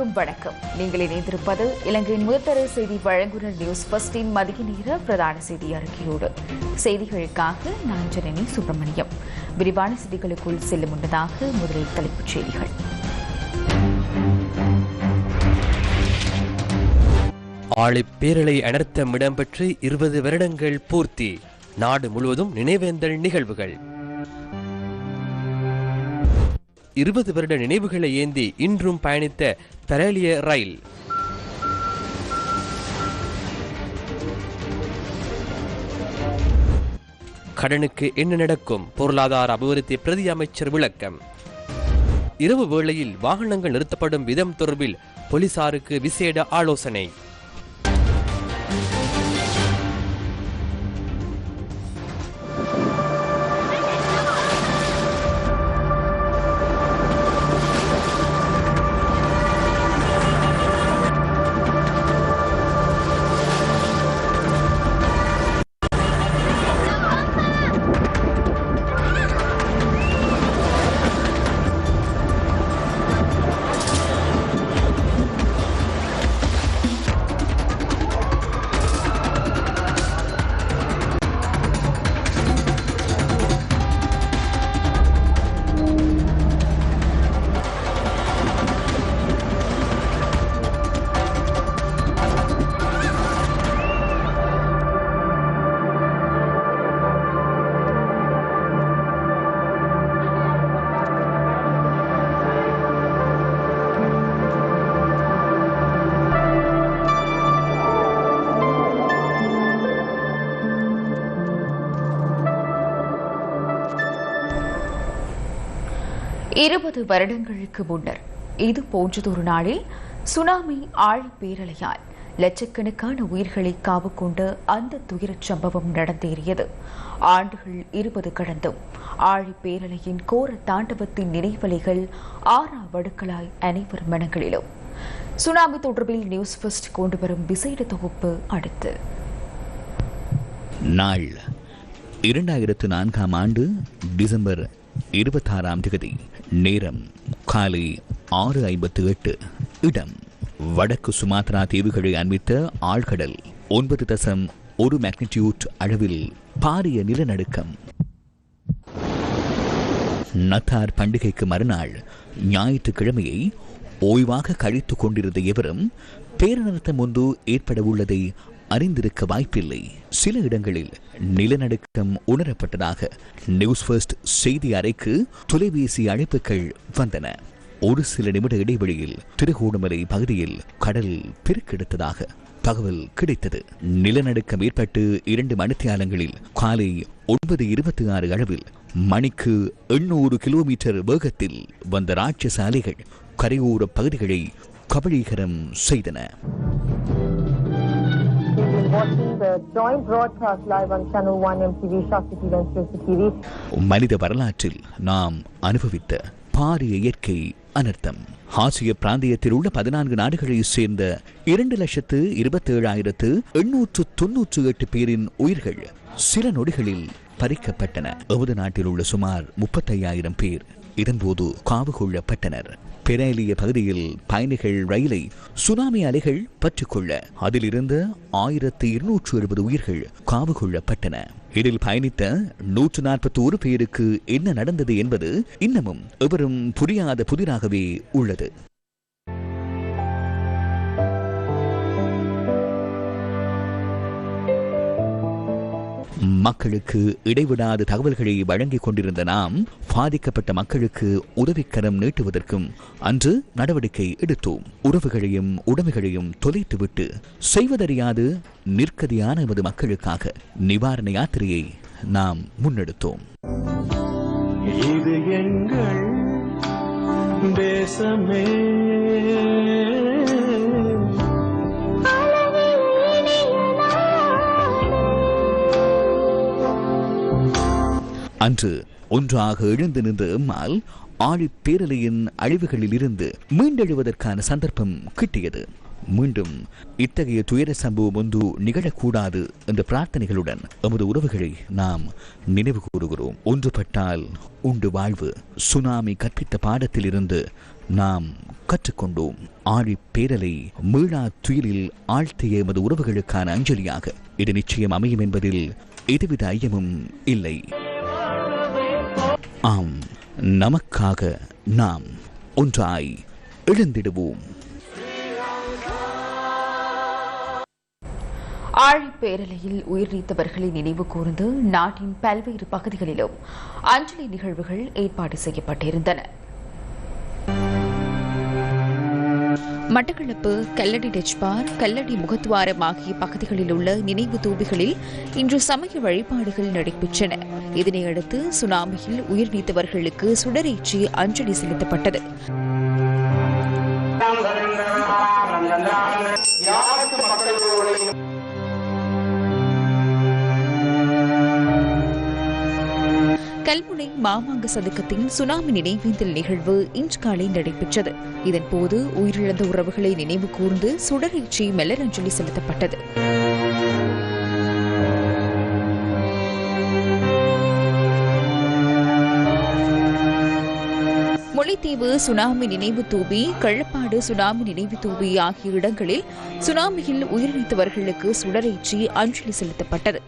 அனைவருக்கும் வணக்கம். நீங்கள் இணைந்திருப்பது இலங்கையின் முதற்தர செய்தி வழங்குனர் நியூஸ் பஸ்டின் மதிய நேர பிரதான செய்தி அறிக்கையோடு. செய்திகளுக்காக நான் ஜனனி சுப்பிரமணியம். விரிவான செய்திகளுக்குள் செல்லும் முன்னதாக முதலில் தலைப்புச் செய்திகள். ஆழிப்பேரலை அனர்த்தம் இடம்பெற்று இருபது வருடங்கள் பூர்த்தி. நாடு முழுவதும் நினைவேந்தல் நிகழ்வுகள். இருபது வருட நினைவுகளை ஏந்தி இன்றும் பயணித்த தரேலிய ரயில். கடனுக்கு என்ன நடக்கும்? பொருளாதார அபிவிருத்தி பிரதி அமைச்சர் விளக்கம். இரவு வேளையில் வாகனங்கள் நிறுத்தப்படும் விதம் தொடர்பில் போலீசாருக்கு விசேட ஆலோசனை. இருபது வருடங்களுக்கு முன்னர். இது போன்றதொரு நாளில் சுனாமி ஆழி பேரலையால் லட்சக்கணக்கான உயிர்களை காவு கொண்டு அந்த துயரச் சம்பவம் நடந்தேறியது. ஆண்டுகள் இருபது கடந்தும் ஆழி பேரலையின் கோர தாண்டவத்தின் நினைவலைகள் ஆறா வடுக்களாய் அனைவர் மனங்களிலும். சுனாமி தொடர்பில் நியூஸ் ஃபர்ஸ்ட் கொண்டு வரும் விசேட தொகுப்பு அடுத்து. நாள் இரண்டாயிரத்து நான்காம் ஆண்டு டிசம்பர் இருபத்தாறாம் தேதி. நேரம் காலை ஆறு ஐம்பத்து எட்டு. இடம் வடக்கு சுமாத்ரா தீவுகளை அண்மித்த ஆழ்கடல் ஒன்பது தசம் ஒரு மேக்னிடியூட் அளவில் பாரிய நிலநடுக்கம். நத்தார் பண்டிகைக்கு மறுநாள் ஞாயிற்றுக்கிழமையை ஓய்வாக கழித்துக் கொண்டிருந்த எவரும் பேரனர்த்தம் ஒன்று ஏற்பட உள்ளதை அறிந்திருக்க வாய்ப்பில்லை. சில இடங்களில் நிலநடுக்கம் உணரப்பட்டதாக நியூஸ் ஃபர்ஸ்ட் செய்தி அறைக்கு தொலைபேசி அழைப்புகள் வந்தன. ஒரு சில நிமிட இடைவெளியில் திருகோணமலை பகுதியில் கடல் பெருக்கெடுத்ததாக தகவல் கிடைத்தது. நிலநடுக்கம் ஏற்பட்டு இரண்டு மணித்தியாலங்களில் காலை ஒன்பது இருபத்தி ஆறு அளவில் மணிக்கு எண்ணூறு கிலோமீட்டர் வேகத்தில் வந்த ராட்சச அலைகள் கரையோர பகுதிகளை கபலீகரம் செய்தன. மனித வரலாற்றில் நாம் அனுபவித்த பாரிய இயற்கை அனர்த்தம். ஆசிய பிராந்தியத்தில் உள்ள பதினான்கு நாடுகளைச் சேர்ந்த இரண்டு லட்சத்து இருபத்தேழாயிரத்து எண்ணூற்று தொன்னூற்று எட்டு பேரின் உயிர்கள் சில நொடிகளில் பறிக்கப்பட்டன. எமது நாட்டில் உள்ள சுமார் முப்பத்தையாயிரம் பேர் இதன்போது காவு கொள்ளப்பட்டனர் பெரேலிய பகுதியில் பயணிகள் ரயிலை சுனாமி அலைகள் பற்றிக்கொள்ள அதிலிருந்த ஆயிரத்தி இருநூற்று எழுபது உயிர்கள் காவு கொள்ளப்பட்டன இதில் பயணித்த நூற்று நாற்பத்தி ஒரு பேருக்கு என்ன நடந்தது என்பது இன்னமும் எவரும் புரியாத புதிராகவே உள்ளது. மக்களுக்கு இடைவிடாத தகவல்களை வழங்கிக் கொண்டிருந்த நாம் பாதிக்கப்பட்ட மக்களுக்கு உதவிக்கரம் நீட்டுவதற்கும் அன்று நடவடிக்கை எடுத்தோம். உறவுகளையும் உடைமைகளையும் தொலைத்துவிட்டு செய்வதறியாது நிற்கதியான எமது மக்களுக்காக நிவாரண யாத்திரையை நாம் முன்னெடுத்தோம். இது எங்கள் தேசமே. அன்று ஒன்றாக எழுந்து நின்ற எம்மால் ஆழிப்பேரலையின் அழிவுகளில் இருந்து மீண்டெழுவதற்கான சந்தர்ப்பம் கிட்டியது. மீண்டும் இத்தகைய துயர சம்பவம் ஒன்று நிகழக்கூடாது என்ற பிரார்த்தனைகளுடன் எமது உறவுகளை நாம் நினைவு கூறுகிறோம். ஒன்றுபட்டால் உண்டு வாழ்வு. சுனாமி கற்பித்த பாடத்திலிருந்து நாம் கற்றுக்கொண்டோம். ஆழி பேரலை மீளா துயிலில் ஆழ்த்திய எமது உறவுகளுக்கான அஞ்சலியாக. இது நிச்சயம் அமையும் என்பதில் எதுவித ஐயமும் இல்லை. ஆம் நமக்காக நாம் ஒன்றாய் எழுந்திடுவோம். ஆழிப்பேரலையில் உயிர் நீத்தவர்களை நினைவு கூர்ந்து நாட்டின் பல்வேறு பகுதிகளிலும் அஞ்சலி நிகழ்வுகள் ஏற்பாடு செய்யப்பட்டிருந்தன. மட்டக்களப்பு கல்லடி டெச்பார் கல்லடி முகத்துவாரம் ஆகிய பகுதிகளில் உள்ள நினைவு தூபிகளில் இன்று சமய வழிபாடுகள் நடைபெற்றன. இதனையடுத்து சுனாமியில் உயிர் நீத்தவர்களுக்கு சுடரேற்றி அஞ்சலி செலுத்தப்பட்டது. கல்முனை மாமாங்க சதுக்கத்தின் சுனாமி நினைவேந்தல் நிகழ்வு இன்று காலை நடைபெற்றது. இதன்போது உயிரிழந்த உறவுகளை நினைவு கூர்ந்து சுடரேற்றி மலரஞ்சலி செலுத்தப்பட்டது. முல்லைத்தீவு சுனாமி நினைவு தூபி கள்ளப்பாடு சுனாமி நினைவு தூபி ஆகிய இடங்களில் சுனாமியில் உயிரிழந்தவர்களுக்கு சுடரேற்றி அஞ்சலி செலுத்தப்பட்டது.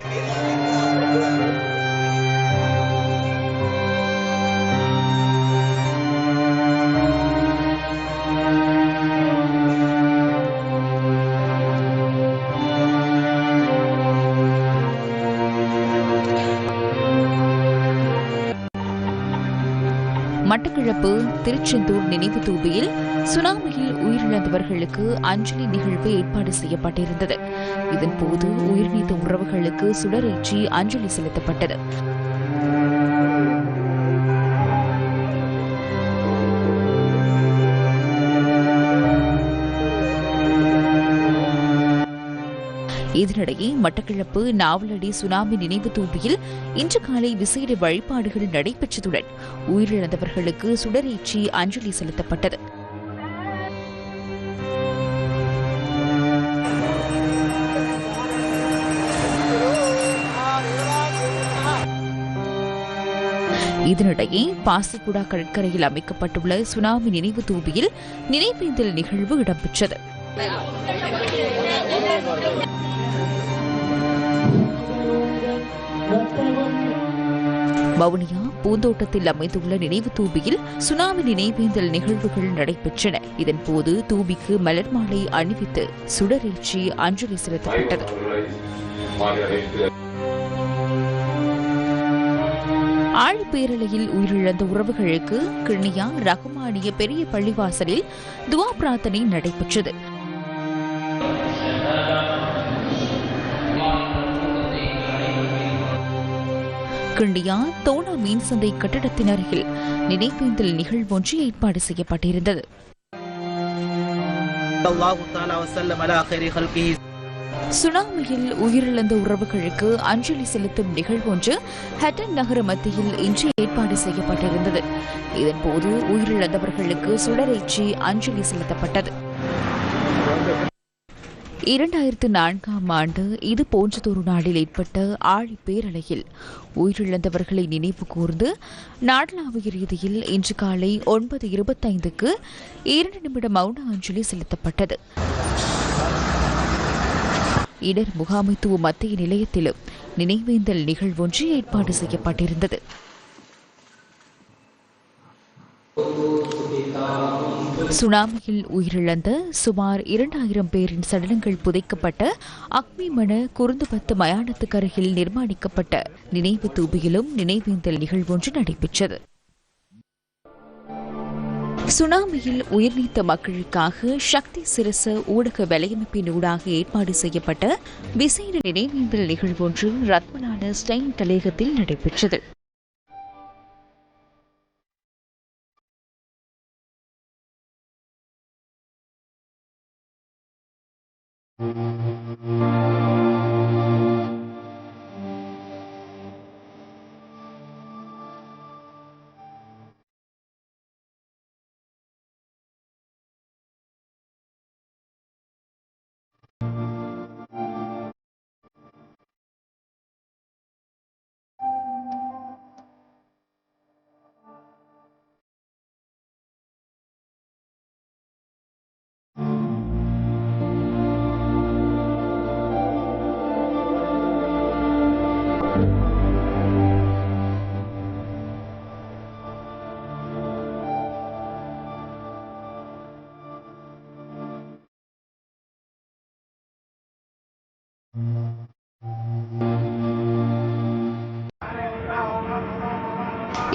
மட்டக்கிழப்பு திருச்செந்தூர் நினைவு தூபியில் சுனாமியில் உயிரிழந்தவர்களுக்கு அஞ்சலி நிகழ்வு ஏற்பாடு செய்யப்பட்டிருந்தது. இதன்போது உயிர்நீத்த உறவுகளுக்கு சுடரேற்றி அஞ்சலி செலுத்தப்பட்டது. இதனிடையே மட்டக்களப்பு நாவலடி சுனாமி நினைவு தூபியில் இன்று காலை விசேட வழிபாடுகள் நடைபெற்றதுடன் உயிரிழந்தவர்களுக்கு சுடரேற்றி அஞ்சலி செலுத்தப்பட்டது. இதனிடையே பாசிக்குடா கடற்கரையில் அமைக்கப்பட்டுள்ள சுனாமி நினைவு தூபியில் நினைவேந்தல் நிகழ்வு இடம்பெற்றது. வவுனியா பூந்தோட்டத்தில் அமைந்துள்ள நினைவு தூபியில் சுனாமி நினைவேந்தல் நிகழ்வுகள் நடைபெற்றன. இதன்போது தூபிக்கு மலர் மாலை அணிவித்து சுடரேற்றி அஞ்சலி செலுத்தப்பட்டது. ஆழ்பேரலையில் உயிரிழந்த உறவுகளுக்கு கிண்ணியா ரகுமானிய பெரிய பள்ளிவாசலில் துவா பிரார்த்தனை நடைபெற்றது. கிண்டியா தோணா மீன் சந்தை கட்டிடத்தினருகில் நினைவேந்தல் நிகழ்வொன்று ஏற்பாடு செய்யப்பட்டிருந்தது. சுனாமியில் உயிரிழந்த உறவுகளுக்கு அஞ்சலி செலுத்தும் நிகழ்வு ஒன்று ஹட்டன் நகர மத்தியில் இன்று ஏற்பாடு செய்யப்பட்டிருந்தது. இதன்போது உயிரிழந்தவர்களுக்கு சுடரேற்றி அஞ்சலி செலுத்தப்பட்டது. இரண்டாயிரத்து நான்காம் ஆண்டு இது போன்றதொரு நாளில் ஏற்பட்ட ஆழி பேரலையில் உயிரிழந்தவர்களை நினைவு கூர்ந்து நாடளாவிய ரீதியில் இன்று காலை ஒன்பது இருபத்தைந்துக்கு இரண்டு நிமிட மௌன அஞ்சலி செலுத்தப்பட்டது. இடர் முகாமைத்துவ மத்திய நிலையத்திலும் நினைவேந்தல் நிகழ்வொன்று ஏற்பாடு செய்யப்பட்டிருந்தது. சுனாமியில் உயிரிழந்த சுமார் இரண்டாயிரம் பேரின் சடலங்கள் புதைக்கப்பட்ட அக்மிமன குருந்துபத்து மயானத்துக்கு அருகில் நிர்மாணிக்கப்பட்ட நினைவு தூபியிலும் நினைவேந்தல் நிகழ்வொன்று நடைபெற்றது. சுனாமியில் உயிர்நீத்த மக்களுக்காக சக்தி சிரச ஊடக வலையமைப்பினூடாக ஏற்பாடு செய்யப்பட்ட விசேட நினைவேந்தல் நிகழ்வொன்று ரத்மலான ஸ்டெயின் தலையகத்தில் நடைபெற்றது. Mm-hmm.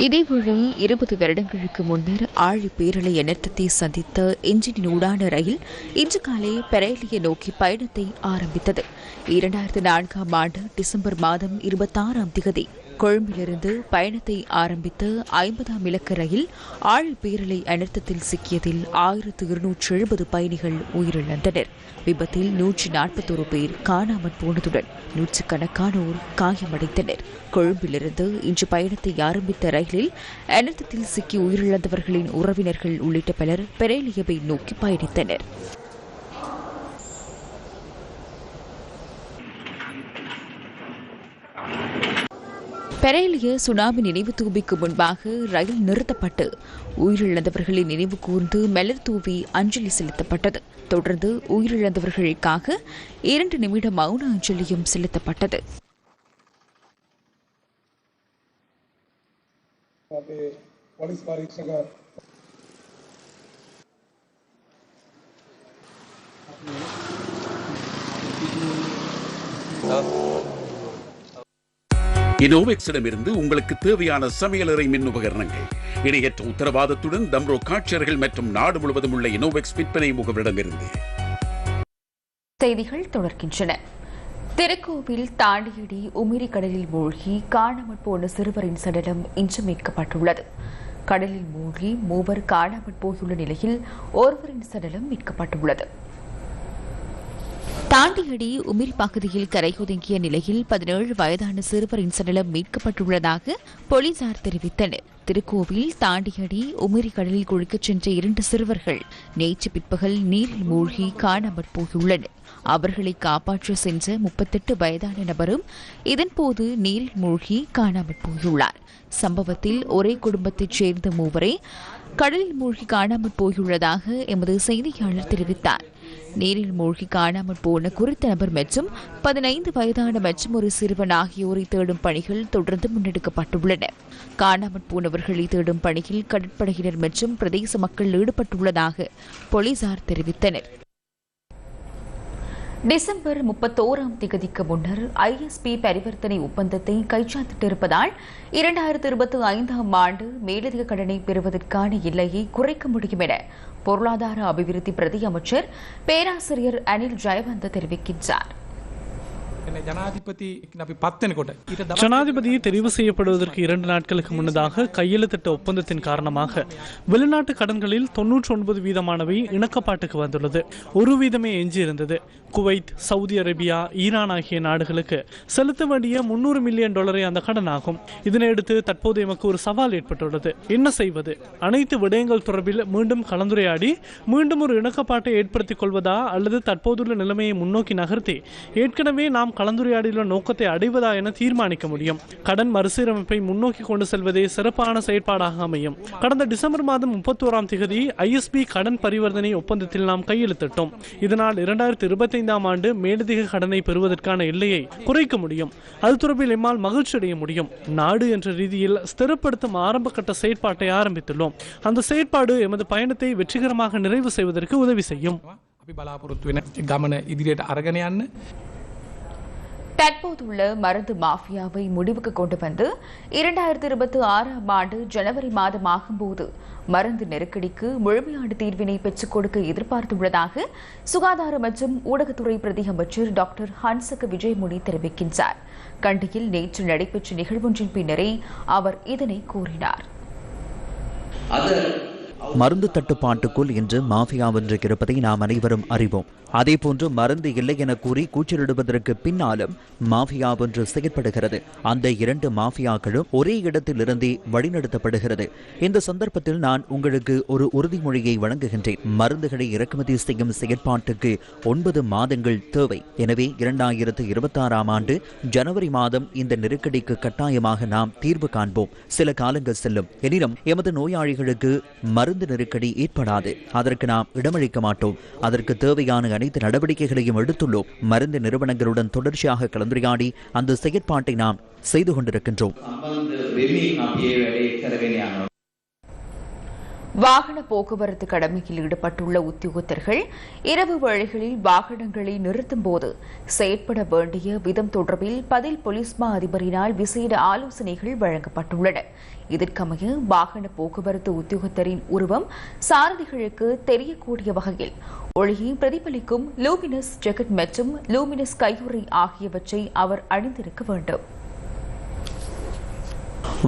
இதேபோலும் இருபது வருடங்களுக்கு முன்னர் ஆழி பேரலை அனர்த்தத்தை சந்தித்த எஞ்சினின் ஊடான ரயில் இன்று காலை பெரேலியை நோக்கி பயணத்தை ஆரம்பித்தது. இரண்டாயிரத்தி நான்காம் ஆண்டு டிசம்பர் மாதம் இருபத்தாறாம் திகதி. கொழும்பிலிருந்து பயணத்தை ஆரம்பித்த ஐம்பதாம் இலக்க ரயில் ஆழ் பேரலை அனர்த்தத்தில் சிக்கியதில் ஆயிரத்து இருநூற்று எழுபது பயணிகள் உயிரிழந்தனர். விபத்தில் நூற்றி நாற்பத்தோரு பேர் காணாமல் போனதுடன் நூற்றுக்கணக்கானோர் காயமடைந்தனர். கொழும்பிலிருந்து இன்று பயணத்தை ஆரம்பித்த ரயிலில் அனர்த்தத்தில் சிக்கி உயிரிழந்தவர்களின் உறவினர்கள் உள்ளிட்ட பலர் பெரேலியவை நோக்கி பயணித்தனர். பெரையிலிய சுனாமி நினைவு தூபிக்கு முன்பாக ரயில் நிறுத்தப்பட்டு உயிரிழந்தவர்களின் நினைவு கூர்ந்து மலர் தூவி அஞ்சலி செலுத்தப்பட்டது தொடர்ந்து உயிரிழந்தவர்களுக்காக இரண்டு நிமிட மௌன அஞ்சலியும் செலுத்தப்பட்டது Oh. இனோவெக்ஸிடமிருந்து உங்களுக்கு தேவையான சமையலறை மின் உபகரணங்கள் இணையற்ற உத்தரவாதத்துடன் தம்ரோ காட்சியர்கள் மற்றும் நாடு முழுவதும் உள்ள இனோவெக்ஸ் விற்பனை முகவரிடமிருந்து. செய்திகள் தொடர்கின்றன. திருக்கோவில் தாண்டியடி உமிரி கடலில் மூழ்கி காணாமல் போன சிறுவரின் சடலம் இன்று மீட்கப்பட்டுள்ளது. கடலில் மூழ்கி மூவர் காணாமல் போயுள்ள நிலையில் ஒருவரின் சடலம் மீட்கப்பட்டுள்ளது. தாண்டியடி உமிரி பகுதியில் கரையொதுங்கிய நிலையில் பதினேழு வயதான சிறுவரின் சடலம் மீட்கப்பட்டுள்ளதாக போலீசார் தெரிவித்தனர். திருக்கோவில் தாண்டியடி உமிரி கடலில் குளிக்கச் சென்ற இரண்டு சிறுவர்கள் நேற்று பிற்பகல் நீரில் மூழ்கி காணாமற் போயுள்ளனர். அவர்களை காப்பாற்ற சென்ற முப்பத்தெட்டு வயதான நபரும் இதன்போது நீரில் மூழ்கி காணாமற் போயுள்ளார். சம்பவத்தில் ஒரே குடும்பத்தைச் சேர்ந்த மூவரை கடலில் மூழ்கி காணாமற் போயுள்ளதாக எமது செய்தியாளர் தெரிவித்தார். நீரில் மூழ்கி காணாமல் போன குறித்த நபர் மற்றும் பதினைந்து வயதான மற்றும் ஒரு சிறுவன் ஆகியோரை தேடும் பணிகள் தொடர்ந்து முன்னெடுக்கப்பட்டுள்ளன. காணாமல் போனவர்களை தேடும் பணியில் கடற்படையினர் மற்றும் பிரதேச மக்கள் ஈடுபட்டுள்ளதாக போலீசார் தெரிவித்தனர். டிசம்பர் முப்பத்தோராம் திகதிக்கு முன்னர் ஐஎஸ்பி பரிவர்த்தனை ஒப்பந்தத்தை கைச்சாத்திட்டிருப்பதால் இரண்டாயிரத்து இருபத்தி ஐந்தாம் ஆண்டு மேலதிக கடனை பெறுவதற்கான எல்லையை குறைக்க முடியும் என பொருளாதார அபிவிருத்தி பிரதி அமைச்சர் பேராசிரியர் அனில் ஜெயவந்த தெரிவிக்கின்றார். ஜனாதிபதி தெரிவு செய்யப்படுவதற்கு இரண்டு நாட்களுக்கு முன்னதாக கையெழுத்திட்ட ஒப்பந்தத்தின் காரணமாக வெளிநாட்டு கடன்களில் தொன்னூற்றி ஒன்பது வீதமானவை இணக்கப்பாட்டுக்கு வந்துள்ளது. ஒரு வீதமே எஞ்சி இருந்தது குவைத் சவுதி அரேபியா ஈரான் ஆகிய நாடுகளுக்கு செலுத்த வேண்டிய முன்னூறு மில்லியன் டாலரை அந்த கடன் ஆகும். இதனையடுத்து தற்போது எமக்கு ஒரு சவால் ஏற்பட்டுள்ளது. என்ன செய்வது? அனைத்து விடயங்கள் தொடர்பில் மீண்டும் கலந்துரையாடி மீண்டும் ஒரு இணக்கப்பாட்டை ஏற்படுத்திக் கொள்வதா அல்லது தற்போதுள்ள நிலைமையை முன்னோக்கி நகர்த்தி ஏற்கனவே நாம் கலந்துரையாடியுள்ள நோக்கத்தை அடைவதா என தீர்மானிக்க முடியும். கடன் மறுசீரமைப்பை முன்னோக்கி கொண்டு செல்வதே சிறப்பான செயற்பாடாக அமையும். கடந்த டிசம்பர் மாதம் முப்பத்தோராம் தேதி ஐஎஸ்பி கடன் பரிவர்த்தனை ஒப்பந்தத்தில் நாம் கையெழுத்திட்டோம். இதனால் இரண்டாயிரத்தி இருபத்தி இருபத்தைந்தாம் ஆண்டு மேலதிக கடனை பெறுவதற்கான எல்லையை குறைக்க முடியும் அது தொடர்பில் எம்மால் மகிழ்ச்சி அடைய முடியும் நாடு என்ற ரீதியில் ஸ்திரப்படுத்தும் ஆரம்ப கட்ட செயற்பாட்டை ஆரம்பித்துள்ளோம் அந்த செயற்பாடு எமது பயணத்தை வெற்றிகரமாக நிறைவு செய்வதற்கு உதவி செய்யும் අපි බලාපොරොත්තු වෙන ගමන ඉදිරියට අරගෙන යන්න தற்போதுள்ள மருந்து மாஃபியாவை முடிவுக்கு கொண்டு வந்து இரண்டாயிரத்தி இருபத்தி ஆறாம் ஆண்டு ஜனவரி மாதம் ஆகும்போது மருந்து நெருக்கடிக்கு முழுமையான தீர்வினை பெற்றுக் கொடுக்க எதிர்பார்த்துள்ளதாக சுகாதார மற்றும் ஊடகத்துறை பிரதி அமைச்சர் டாக்டர் ஹன்சக விஜயமுனி தெரிவிக்கின்றார். கண்டியில் நேற்று நடைபெற்ற நிகழ்வொன்றின் பின்னரே அவர் இதனை கூறினார். மருந்து தட்டுப்பாட்டுக்குள் இன்று மாஃபியா ஒன்று இருப்பதை நாம் அனைவரும் அறிவோம். அதேபோன்று மருந்து இல்லை என கூறி கூச்சலிடுவதற்கு பின்னாலும் மாஃபியா ஒன்று செயற்படுகிறது. அந்த இரண்டு மாஃபியாக்களும் ஒரே இடத்தில் இருந்தே வழிநடத்தப்படுகிறது. இந்த சந்தர்ப்பத்தில் நான் உங்களுக்கு ஒரு உறுதிமொழியை வழங்குகின்றேன். மருந்துகளை இறக்குமதி செய்யும் செயற்பாட்டுக்கு ஒன்பது மாதங்கள் தேவை. எனவே இரண்டாயிரத்து இருபத்தாறாம் ஆண்டு ஜனவரி மாதம் இந்த நெருக்கடிக்கு கட்டாயமாக நாம் தீர்வு காண்போம். சில காலங்கள் செல்லும். எனினும் எமது நோயாளிகளுக்கு மருந்து நெருக்கடி ஏற்படாது. அதற்கு நாம் இடமளிக்க மாட்டோம். அதற்கு தேவையான அனைத்து நடவடிக்கைகளையும் எடுத்துள்ளோம். மருந்து நிறுவனங்களுடன் தொடர்ச்சியாக கலந்துரையாடி அந்த செயற்பாட்டை நாம் செய்து கொண்டிருக்கின்றோம். வாகன போக்குவரத்து கடமையில் ஈடுபட்டுள்ள உத்தியோகத்தர்கள் இரவு வேளைகளில் வாகனங்களை நிறுத்தும் போது செயற்பட வேண்டிய விதம் தொடர்பில் பதில் போலீஸ் மா அதிபரினால் விசேட ஆலோசனைகள் வழங்கப்பட்டுள்ளன. இதற்கமைய வாகன போக்குவரத்து உத்தியோகத்தரின் உருவம் சாரதிகளுக்கு தெரியக்கூடிய வகையில் ஒளியை பிரதிபலிக்கும் லூமினஸ் ஜெக்கெட் மற்றும் லூமினஸ் கையுறை ஆகியவற்றை அவர் அணிந்திருக்க வேண்டும்.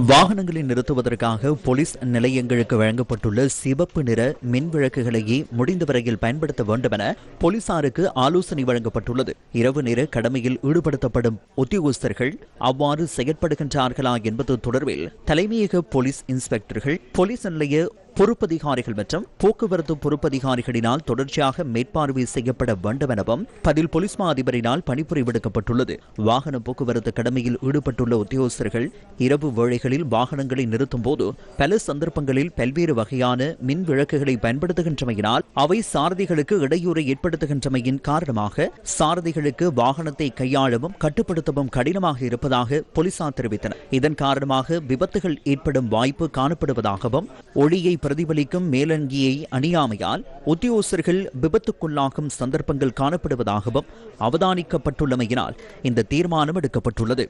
வாகனங்களை நிறுத்துவதற்காக போலீஸ் நிலையங்களுக்கு வழங்கப்பட்டுள்ள சிவப்பு நிற மின் விளக்குகளையே முடிந்தவரையில் பயன்படுத்த வேண்டும் என போலீசாருக்கு ஆலோசனை வழங்கப்பட்டுள்ளது. இரவு நேர கடமையில் ஈடுபடுத்தப்படும் உத்தியோகஸ்தர்கள் அவ்வாறு செயற்படுகின்றார்களா என்பது தொடர்பில் தலைமையக போலீஸ் இன்ஸ்பெக்டர்கள் போலீஸ் நிலைய பொறுப்பதிகாரிகள் மற்றும் போக்குவரத்து பொறுப்பதிகாரிகளினால் தொடர்ச்சியாக மேற்பார்வை செய்யப்பட வேண்டும் எனவும் பதில் போலீஸ் மா அதிபரினால் பணிபுரி விடுக்கப்பட்டுள்ளது வாகன போக்குவரத்து கடமையில் ஈடுபட்டுள்ள உத்தியோகஸ்தர்கள் இரவு வேளைகளில் வாகனங்களை நிறுத்தும் போது பல சந்தர்ப்பங்களில் பல்வேறு வகையான மின் விளக்குகளை பயன்படுத்துகின்றமையினால் அவை சாரதிகளுக்கு இடையூறை ஏற்படுத்துகின்றமையின் காரணமாக சாரதிகளுக்கு வாகனத்தை கையாளவும் கட்டுப்படுத்தவும் கடினமாக இருப்பதாக போலீசார் தெரிவித்தனர். இதன் காரணமாக விபத்துகள் ஏற்படும் வாய்ப்பு காணப்படுவதாகவும் ஒளியை பிரதிபலிக்கும் மேலங்கியை அணியாமையால் உத்தியோகஸ்தர்கள் விபத்துக்குள்ளாகும் சந்தர்ப்பங்கள் காணப்படுவதாகவும் அவதானிக்கப்பட்டுள்ளமையினால் இந்த தீர்மானம் எடுக்கப்பட்டுள்ளது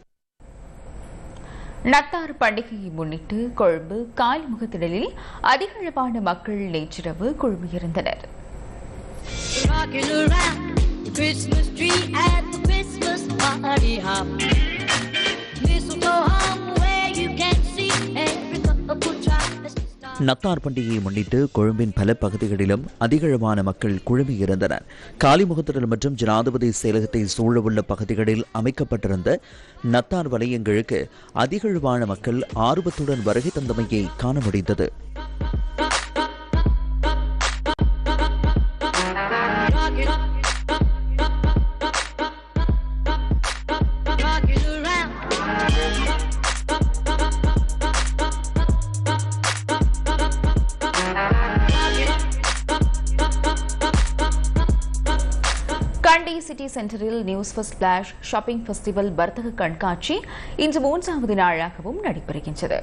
நத்தார் பண்டிகையை முன்னிட்டு கொழும்பு காலிமுகத்திடலில் அதிகளவான மக்கள் நேற்றிரவு குழுமியிருந்தனர் Christmas tree at the Christmas party hop. Mistletoe நத்தார் பண்டிகையை முன்னிட்டு கொழும்பின் பல பகுதிகளிலும் அதிகளவான மக்கள் குழுமியிருந்தனர் காலிமுகத்திடல் மற்றும் ஜனாதிபதி செயலகத்தை சூழவுள்ள பகுதிகளில் அமைக்கப்பட்டிருந்த நத்தார் வலயங்களுக்கு அதிகளவான மக்கள் ஆர்வத்துடன் வருகை தந்தமையை காண முடிந்தது. சென்டரில் news first flash shopping festival வர்த்தக கண்காட்சி இன்று மூன்றாவது நாளாகவும் நடைபெறுகின்றது.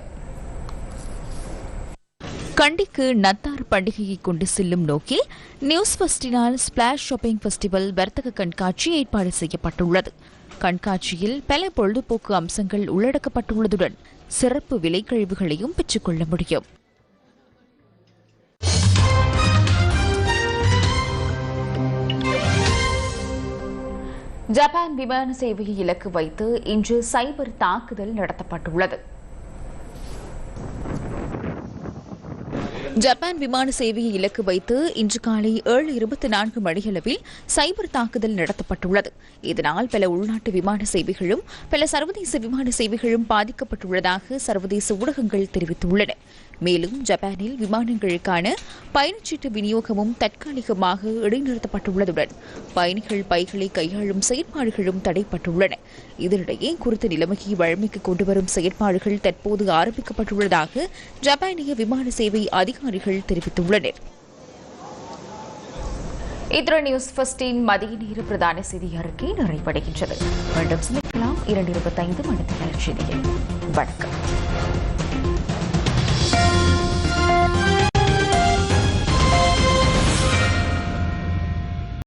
கண்டிக்கு நத்தார் பண்டிகையை கொண்டு செல்லும் நோக்கில் நியூஸ் ஃபெஸ்டினால் ஸ்பிளாஷ் ஷாப்பிங் ஃபெஸ்டிவல் வர்த்தக கண்காட்சி ஏற்பாடு செய்யப்பட்டுள்ளது. கண்காட்சியில் பல பொழுதுபோக்கு அம்சங்கள் உள்ளடக்கப்பட்டுள்ளதுடன் சிறப்பு விலைக்கழிவுகளையும் பெற்றுக்கொள்ள முடியும். ஜப்பான் விமான சேவையை இலக்கு வைத்து இன்று சைபர் தாக்குதல் நடத்தப்பட்டுள்ளது. ஜப்பான் விமான சேவையை இலக்கு வைத்து இன்று காலை ஏழு இருபத்தி நான்கு மணியளவில் சைபர் தாக்குதல் நடத்தப்பட்டுள்ளது. இதனால் பல உள்நாட்டு விமான சேவைகளும் பல சர்வதேச விமான சேவைகளும் பாதிக்கப்பட்டுள்ளதாக சர்வதேச ஊடகங்கள் தெரிவித்துள்ளன. மேலும் ஜப்பானில் விமானங்களுக்கான பயணச்சீட்டு விநியோகமும் தற்காலிகமாக இடைநிறுத்தப்பட்டுள்ளதுடன் பயணிகள் பைகளை கையாளும் செயற்பாடுகளும் தடைப்பட்டுள்ளன. இதனிடையே குறித்த நிலைமையை வழமைக்கு கொண்டுவரும் செயற்பாடுகள் தற்போது ஆரம்பிக்கப்பட்டுள்ளதாக ஜப்பானிய விமான சேவை அதிகாரிகள் தெரிவித்துள்ளனர். இதர நியூஸ் ஃபர்ஸ்டின் மதிய நேர பிரதான செய்தி அறிக்கை நிறைவடைகின்றது. மீண்டும் சந்திக்கலாம். இரண்டு இருபத்தைந்து மணி செய்தியில் வணக்கம்.